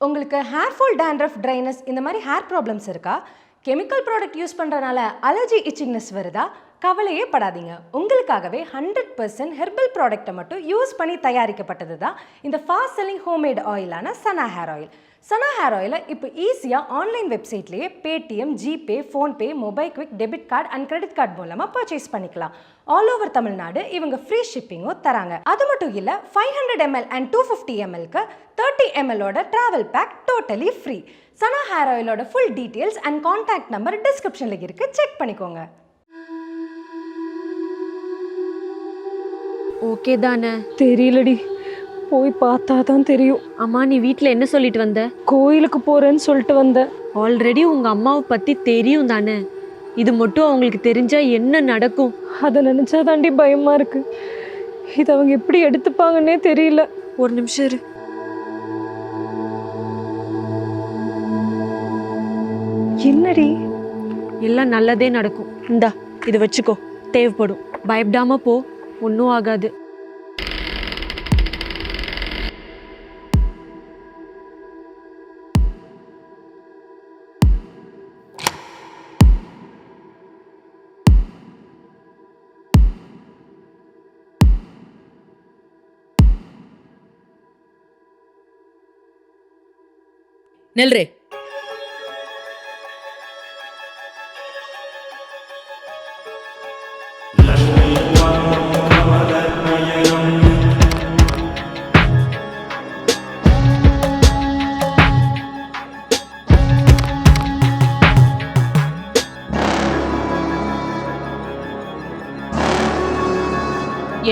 உங்களுக்கு hair fall dandruff dryness இந்த மாதிரி ஹேர் ப்ராப்ளம்ஸ் இருக்கா? கெமிக்கல் ப்ராடக்ட் யூஸ் பண்ணுறனால அலர்ஜி இச்சிங்னஸ் வருதா? கவலையே படாதீங்க. உங்களுக்காகவே ஹண்ட்ரட் பர்சன்ட் ஹெர்பல் ப்ராடக்ட்டை மட்டும் யூஸ் பண்ணி தயாரிக்கப்பட்டது தான் இந்த fast selling homemade ஆயிலான Sana hair oil Sana hair ஆயிலை இப்போ ஈஸியாக online வெப்சைட்லேயே Paytm GPay PhonePe mobile quick debit card and credit card மூலமாக பர்ச்சேஸ் பண்ணிக்கலாம். ஆல் ஓவர் தமிழ்நாடு இவங்க ஃப்ரீ ஷிப்பிங்கும் தராங்க. அது மட்டும் இல்லை five hundred ML and two fifty எம்எல்க்கு thirty எம்எல்லோட travel pack totally free Sana hair ஆயிலோட full details and contact number டிஸ்கிரிப்ஷனில் இருக்குது செக் பண்ணிக்கோங்க. ஓகே தானே? தெரியலடி. போய் பார்த்தா தான் தெரியும். அம்மா நீ வீட்டில் என்ன சொல்லிட்டு வந்த? கோயிலுக்கு போறேன்னு சொல்லிட்டு வந்தேன் ஆல்ரெடி உங்க அம்மாவை பத்தி தெரியும் தானே? இது மட்டும் அவங்களுக்கு தெரிஞ்சா என்ன நடக்கும்? அதை நினைச்சா தாண்டி பயமா இருக்கு. இது அவங்க எப்படி எடுத்துப்பாங்கன்னே தெரியல. ஒரு நிமிஷம் இரு. என்னடி? எல்லாம் நல்லதே நடக்கும். இந்தா இது வச்சுக்கோ. தேவைப்படும். பயப்படாம போ. ஒன்றும் ஆகாது. நில்றே.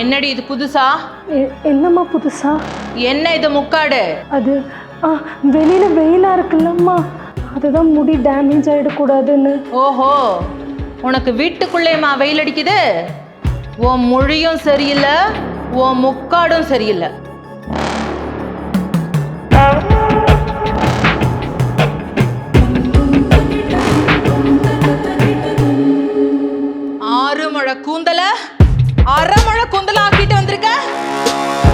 என்னடி இது புதுசா? என்னம்மா புதுசா? என்ன இது முக்காடு? அது வெளியில வெயிலா இருக்குல்லம்மா. அதுதான் முடி டேமேஜ் ஆயிடக்கூடாதுன்னு. ஓஹோ உனக்கு வீட்டுக்குள்ளேயுமா வெயில் அடிக்குது? உன் மொழியும் சரியில்லை உன் முக்காடும் சரியில்லை. ஆறு முழ கூந்தல அரை மழை கூந்தல ஆக்கிட்டு வந்திருக்க?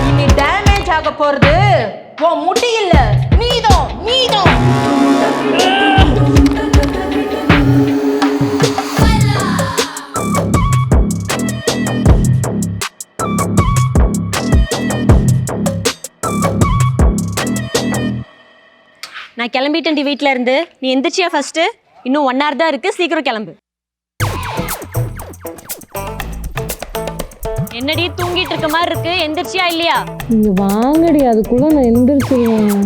இனி டேமேஜ் ஆக போறது உன் முடி இல்ல நீதான் நீதான் நான் கிளம்பிட்டேன்டி வீட்டில் இருந்து. நீ எந்திரிச்சியா ஃபர்ஸ்ட் இன்னும் ஒன் ஹவர் தான் இருக்கு. சீக்கிரம் கிளம்பு. என்னடி தூங்கிட்டு இருக்க மாதிரி இருக்கு? எந்திரிச்சியா இல்லையா? நீங்க வாங்கடி அதுக்குள்ள நான் எந்திரிச்சிருவேன்.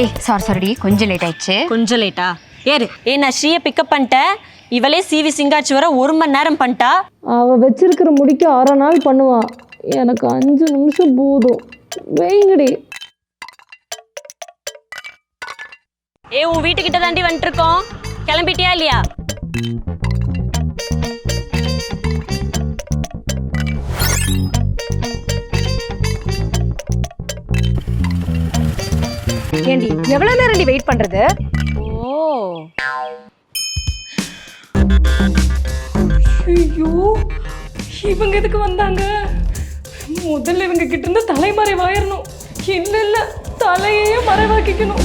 ஏய் சாரி சாரிடி கொஞ்சம் லேட் ஆயிடுச்சு. கொஞ்சம் லேட்டா ஏறு. ஏ நான் ஸ்ரீயை பிக்கப் பண்ணிட்டேன். இவளே சிவி சிங்காச்சு வர ஒரு மணி நேரம் பண்ணிட்டா? அவ வச்சிருக்கிற முடிக்கு அரை நாள் பண்ணுவான் எனக்கு அஞ்சு நிமிஷம் போதும். வைங்கடி. ஏ உன் வீட்டுக்கிட்ட தாண்டி வந்துட்டு இருக்கோம். கிளம்பிட்டியா இல்லையா? ஏண்டி எவ்வளோ நேரம்டி வெயிட் பண்ணுறது ஓ ஐயோ இவங்க எதுக்கு வந்தாங்க? முதல்ல இவங்க கிட்ட இருந்து தலைமறைவாயிரணும் இல்ல இல்ல தலையே மறைவாக்கிக்கணும்.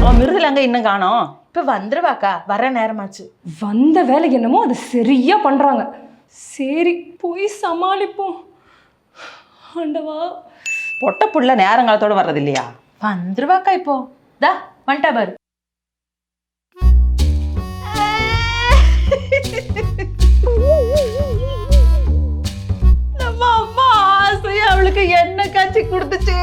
அவன் மிருதுல அங்க இன்னும் காணோம்? இப்ப வந்துருவாக்கா வர நேரமாச்சு. வந்த வேலை என்னமோ அதை சரியா பண்றாங்க. சரி போய் சமாளிப்போம். ஆண்டவா. பொட்ட புள்ள நேரங்காலத்தோட வர்றது இல்லையா வந்துருவாக்கா இப்போ. தா வந்துட்டா பாரு நம்ம அம்மா ஆசையா அவளுக்கு என்ன காய்ச்சி கொடுத்துச்சே.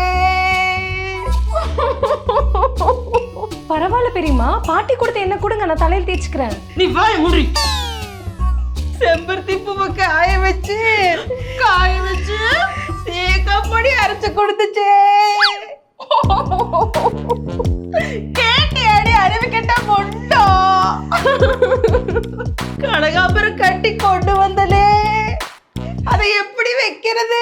பரவாயில்ல பெரியம்மா பாட்டி கொடுத்த என்ன கொடுங்க நான் தலையில் தேய்ச்சிக்கிறேன். நீ வாய் மூடி. செம்பருத்தி பூவை காய வச்சு காய வச்சு. கப்படி அரைச்சு கொடுத்துச்சே. கேட்டியாடி அறிவு கெட்ட பொண்டோ? கனகாபுரம் கட்டி கொண்டு வந்தலே அதை எப்படி வைக்கிறது?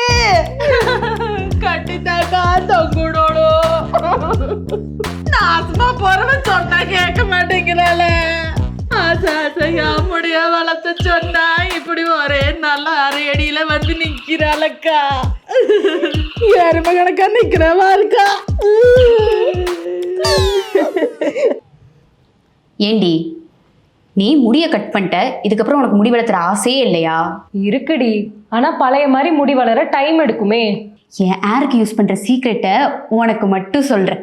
கட்டித்தாக்கா தொங்குடோடோ. நாசமா போறவன் சொன்னா கேட்க மாட்டேங்கிறாள. ஆசை ஆசையா முடிய வளர்த்த சொன்னா இப்படி ஒரே நல்ல அரையடியில வந்து நிக்கிறாளக்கா. எருமை கணக்கா நிக்கிறவா இருக்கா ஏண்டி நீ முடியை கட் பண்ணிட்ட இதுக்கப்புறம் உனக்கு முடி வளர்த்துற ஆசையே இல்லையா? இருக்குடி. ஆனா பழைய மாதிரி முடி வளர டைம் எடுக்குமே. என் ஏருக்கு யூஸ் பண்ணுற சீக்ரெட்டை உனக்கு மட்டும் சொல்கிறேன்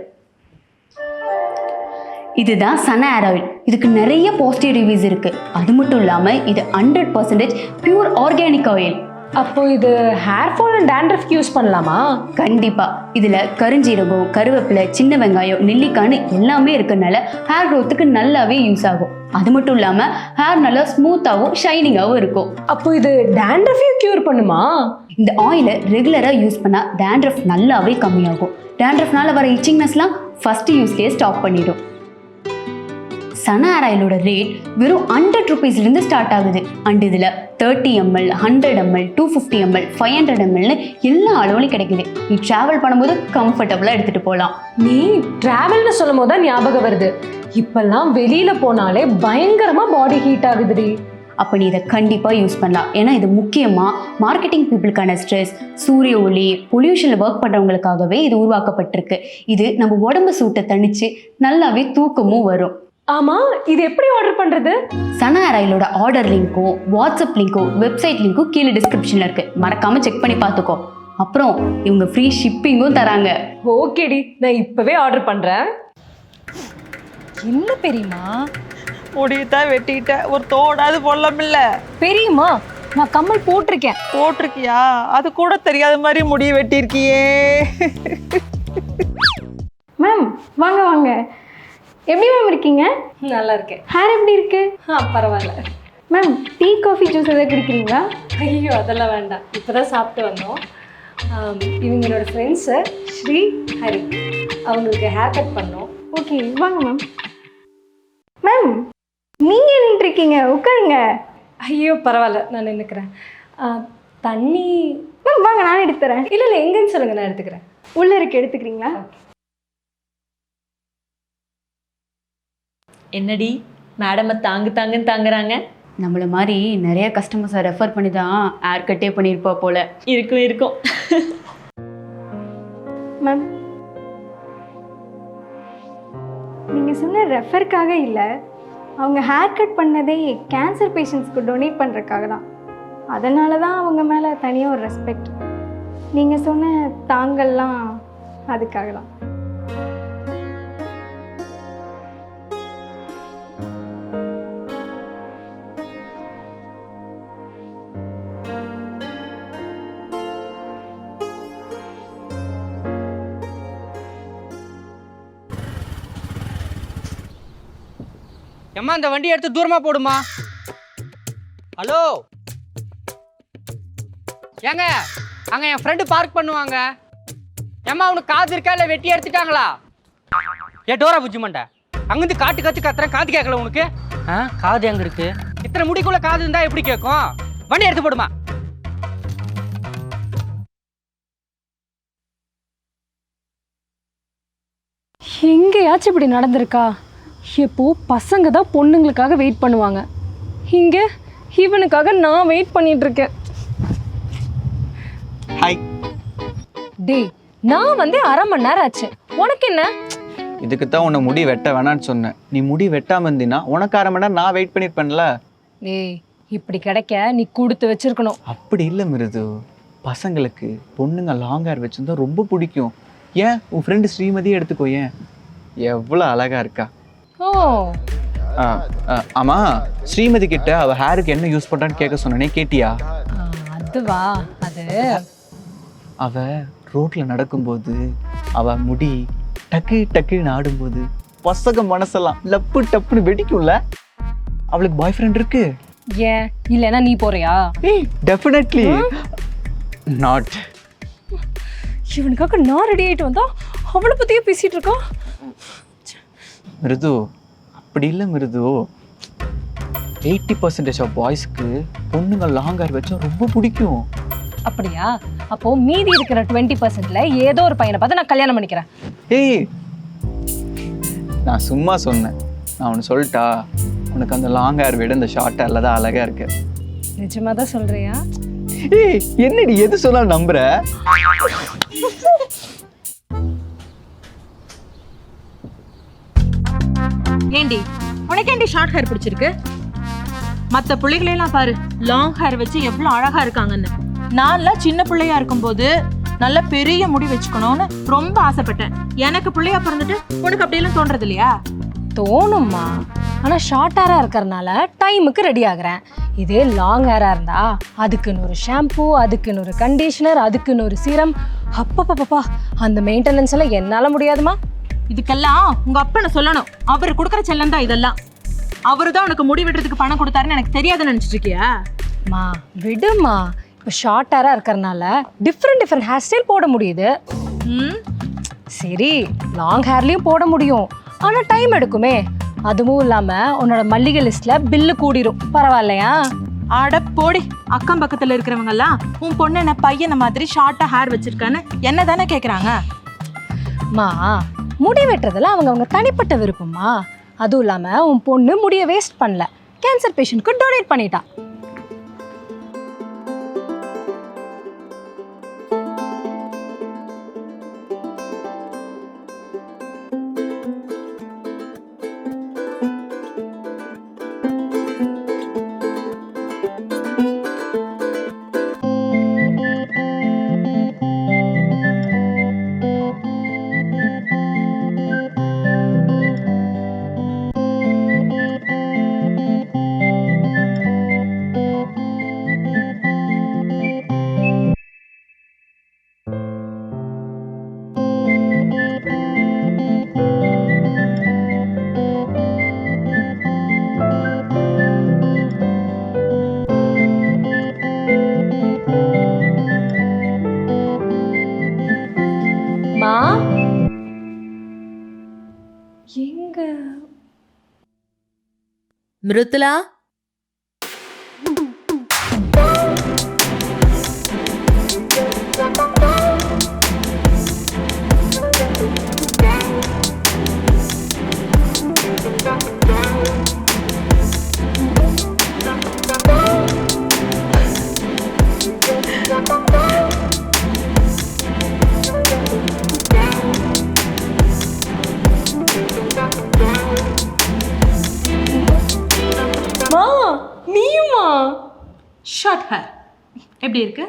இதுதான் சன ஏர் ஆயில் இதுக்கு நிறைய பாசிட்டிவ் ரிவ்யூஸ் இருக்குது அது மட்டும் இல்லாமல் இது hundred percentage pure organic oil அப்போ இது ஹேர் ஃபால் அண்ட் டேண்ட்ரஃப்க்கு யூஸ் பண்ணலாமா? கண்டிப்பாக இதில் கருஞ்சீரகம் கருவேப்பிலை சின்ன வெங்காயம் நெல்லிக்காய்னு எல்லாமே இருக்கறனால ஹேர் க்ரோத்துக்கு நல்லாவே யூஸ் ஆகும். அது மட்டும் இல்லாமல் ஹேர் நல்லா ஸ்மூத்தாகவும் ஷைனிங்காகவும் இருக்கும். அப்போ இது டேண்ட்ரஃபையும் கியூர் பண்ணுமா? இந்த ஆயிலை ரெகுலராக யூஸ் பண்ணால் டேண்ட்ரஃப் நல்லாவே கம்மியாகும். டேண்ட்ரஃப்னால வர இச்சிங்னஸ்லாம் ஃபர்ஸ்ட் யூஸ்லேயே ஸ்டாப் பண்ணிடும். சன ஹேர் ஆயிலோட ரேட் வெறும் ஹண்ட்ரட் ருபீஸ்லேருந்து ஸ்டார்ட் ஆகுது. அண்ட் இதில் thirty ML hundred ML two fifty ML five hundred எம்எல்னு எல்லா அளவுலையும் கிடைக்குது. நீ ட்ராவல் பண்ணும்போது கம்ஃபர்டபுளாக எடுத்துகிட்டு போகலாம் நீ டிராவல்னு சொல்லும் போது தான் ஞாபகம் வருது. இப்பெல்லாம் வெளியில போனாலே பயங்கரமா பாடி ஹீட் ஆகுதுடி. அப்போ நீ இதை கண்டிப்பாக யூஸ் பண்ணலாம். ஏன்னா இது முக்கியமாக மார்க்கெட்டிங் பீப்புளுக்கான ஸ்ட்ரெஸ் சூரிய ஒளி பொல்யூஷனில் ஒர்க் பண்ணுறவங்களுக்காகவே இது உருவாக்கப்பட்டிருக்கு. இது நம்ம உடம்பு சூட்டை தணிச்சு நல்லாவே தூக்கமும் வரும். ஆமா இது எப்படி ஆர்டர் பண்றது? சனா ரயிலோட ஆர்டர் லிங்க்கும் வாட்ஸ்அப் லிங்க்கும் வெப்சைட் லிங்க்கும் கீழே டிஸ்கிரிப்ஷனில் இருக்குது மறக்காமல் செக் பண்ணி பார்த்துக்கோ அப்புறம் இவங்க ஃப்ரீ ஷிப்பிங்கும் தராங்க. ஓகேடி நான் இப்பவே ஆர்டர் பண்றேன். என்ன பெரியமா முடியத்தான் வெட்டிட்ட. ஒரு தோடாது பொல்லமில்ல பெரியமா நான் கம்மல் போட்டிருக்கேன். போட்டிருக்கியா? அது கூட தெரியாத மாதிரி முடிய வெட்டியிருக்கியே. மேம் வாங்க வாங்க. எப்படி மேம் இருக்கீங்க? நல்லா இருக்கேன் ஹேர் எப்படி இருக்கு? ஆ பரவாயில்ல. மேம் டீ காஃபி ஜூஸ் எதாவது குடிக்கிறீங்களா? ஐயோ அதெல்லாம் வேண்டாம். இப்போதான் சாப்பிட்டு வந்தோம். ஆம், இவங்க என்னோட ஃப்ரெண்ட்ஸு ஸ்ரீ ஹரி. அவங்களுக்கு ஹேர் கட் பண்ணோம். ஓகே வாங்க மேம். மேம் நீங்க நின்றுட்டு இருக்கீங்க. உட்காருங்க. ஐயோ பரவாயில்ல. நான் நின்றுக்கிறேன் தண்ணி மேம் வாங்க நான் எடுத்து தரேன். இல்லை இல்லை எங்கன்னு சொல்லுங்கள் நான் எடுத்துக்கிறேன். உள்ள இருக்கு எடுத்துக்கிறீங்களா? என்னடி? மேடமை தாங்கு தாங்குன்னு தாங்குறாங்க? நம்மள மாதிரி நிறைய கஸ்டமர்ஸை ரெஃபர் பண்ணி தான் ஏர் கட்டே பண்ணியிருப்பா போல. இருக்கும் இருக்கும். மேம் நீங்க சொன்ன ரெஃபருக்காக இல்லை அவங்க ஹேர் கட் பண்ணதே கேன்சர் பேஷண்ட்ஸ்க்கு டொனேட் பண்ணுறதுக்காக தான். அதனால தான் அவங்க மேலே தனியாக ஒரு ரெஸ்பெக்ட் நீங்கள் சொன்ன தாங்கள்லாம் அதுக்காக தான். ஏம்மா இந்த வண்டியை எடுத்து தூரமா போடுமா? ஹலோ ஏங்க அங்க என் ஃப்ரெண்டு பார்க் பண்ணுவாங்க. ஏம்மா அவனுக்கு காது இருக்கா இல்லை வெட்டி எடுத்துட்டாங்களா? ஏ டோரா புஜ்ஜி அங்கேருந்து காட்டு கத்து கத்துறேன் காது கேட்கல உனக்கு? ஆ காது எங்க இருக்கு? இத்தனை முடிக்குள்ள காது இருந்தா எப்படி கேட்கும் வண்டி எடுத்து போடுமா? எங்கேயாச்சும் இப்படி நடந்திருக்கா? எப்போ பசங்க தான் பொண்ணுங்களுக்காக வெயிட் பண்ணுவாங்க. இங்கே இவனுக்காக நான் வெயிட் பண்ணிட்டு இருக்கேன். ஹாய் டேய் நான் வந்து அரை மணி நேரம் ஆச்சு. உனக்கு என்ன? இதுக்கு தான் உன்னை முடி வெட்ட வேணான்னு சொன்னேன். நீ முடி வெட்டாம இருந்தீன்னா உனக்கு அரை மணி நேரம் நான் வெயிட் பண்ணியிருப்பேன்ல டேய் இப்படி கிடைக்க நீ கொடுத்து வச்சிருக்கணும். அப்படி இல்லை மிருது. பசங்களுக்கு பொண்ணுங்க லாங் ஹேர் வச்சிருந்தா ரொம்ப பிடிக்கும். ஏன்? உன் ஃப்ரெண்டு ஸ்ரீமதியே எடுத்துக்கோ ஏன்? எவ்வளோ அழகா இருக்கா. ஓ. ஆமா ஸ்ரீமதி கிட்ட அவ ஹேருக்கு என்ன யூஸ் பண்றான்னு கேட்க சொன்னனே கேட்டியா? அதுவா அது. அவ ரோட்ல நடக்கும்போது அவ முடி டக்கு டக்குன்னு ஆடும்போது பசங்க மனசெல்லாம் லப்பு டப்புன்னு வெடிக்கும்ல? அவளுக்கு பாய் ஃப்ரெண்ட் இருக்கு? ஏன்? இல்லைன்னா நீ போறியா? டெஃபினெட்லி நாட் இவனுக்காக நான் ரெடி ஆயிட்டு வந்தா அவளை பத்தியே பேசிட்டு இருக்கான் மிருது அப்படி இல்லை மிருது. எயிட்டி பர்சன்டேஜ் ஆஃப் பாய்ஸ்க்கு பொண்ணுங்க லாங் ஹேர் வச்சா ரொம்ப பிடிக்கும். அப்படியா? அப்போ மீதி இருக்கிற டுவெண்ட்டி பர்சன்ட்ல ஏதோ ஒரு பையனை பார்த்து நான் கல்யாணம் பண்ணிக்கிறேன். ஏய் நான் சும்மா சொன்னேன். நான் ஒன்று சொல்லிட்டா உனக்கு அந்த லாங் ஹேர் விட இந்த ஷார்ட் ஹேரில் தான் அழகாக இருக்கு. நிஜமா தான் சொல்றியா? ஏய் என்னடி எது சொன்னாலும் நம்புற? ஏண்டி? உனக்கேண்டி ஷார்ட் ஹேர் பிடிச்சிருக்கு? மற்ற பிள்ளைகளெல்லாம் பாரு லாங் ஹேர் வச்சு எவ்வளோ அழகாக இருக்காங்கன்னு. நான்லாம் சின்ன பிள்ளையா இருக்கும்போது நல்ல பெரிய முடி வச்சுக்கணும்னு ரொம்ப ஆசைப்பட்டேன். எனக்கு பிள்ளையா பிறந்துட்டு உனக்கு அப்படியெல்லாம் தோன்றது இல்லையா? தோணும்மா. ஆனால் ஷார்ட் ஹேராக இருக்கிறனால டைமுக்கு ரெடி ஆகிறேன். இதே லாங் ஹேராக இருந்தா அதுக்குன்னு ஒரு ஷாம்பு அதுக்குன்னு ஒரு கண்டிஷனர் அதுக்குன்னு ஒரு சீரம் அப்பப்பப்பா அந்த மெயின்டெனன்ஸ் எல்லாம் என்னால் முடியாதுமா இதுக்கெல்லாம் உங்க அப்பனை சொல்லணும். அவர் கொடுக்குற செல்லம் தான் இதெல்லாம். அவரு தான் உனக்கு முடி வெட்டுறதுக்கு பணம் கொடுத்தாருன்னு எனக்கு தெரியாதுன்னு நினைச்சிட்டு இருக்கியா? மா விடுமா. இப்போ ஷார்ட் ஹேராக இருக்கிறனால டிஃப்ரெண்ட் டிஃப்ரெண்ட் ஹேர் ஸ்டைல் போட முடியுது. ம்? சரி லாங் ஹேர்லேயும் போட முடியும். ஆனால் டைம் எடுக்குமே. அதுவும் இல்லாமல் உன்னோட மல்லிகை லிஸ்ட்டில் பில்லு கூடிரும். பரவாயில்லையா? அட போடி. அக்கம் பக்கத்துல இருக்கிறவங்க எல்லாம் உன் பொண்ணு என்ன பையனை மாதிரி ஷார்ட்டா ஹேர் வச்சிருக்கான்னு என்ன தானே கேக்குறாங்க? மா முடி வெட்டுறதுல அவங்க அவங்க தனிப்பட்ட விருப்பமா அதுவும் இல்லாமல் உன் பொண்ணு முடியை வேஸ்ட் பண்ணல. கேன்சர் பேஷண்ட்க்கு டொனேட் பண்ணிட்டா. మృతుల? ஷார்ட் ஹேர் எப்படி இருக்கு?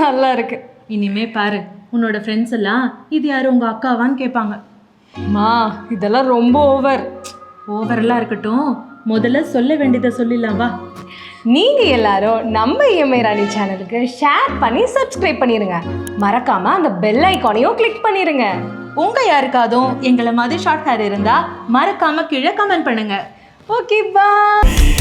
நல்லா இருக்கு. இனிமே பாரு உன்னோட ஃப்ரெண்ட்ஸ் எல்லாம் இது யாரு உங்க அக்காவான்னு கேட்பாங்க. மா இதெல்லாம் ரொம்ப ஓவர் ஓவரெல்லாம் இருக்கட்டும் முதல்ல சொல்ல வேண்டியதை சொல்லிடலாம் வா. நீங்க எல்லாரும் நம்ம இஎம்ஐ ராணி சேனலுக்கு ஷேர் பண்ணி சப்ஸ்கிரைப் பண்ணிருங்க. மறக்காம அந்த பெல் ஐகானையும் கிளிக் பண்ணிருங்க. உங்க யாருக்காதும் எங்களை மாதிரி ஷார்ட் ஹேர் இருந்தா மறக்காம கீழே கமெண்ட் பண்ணுங்க. Okay bye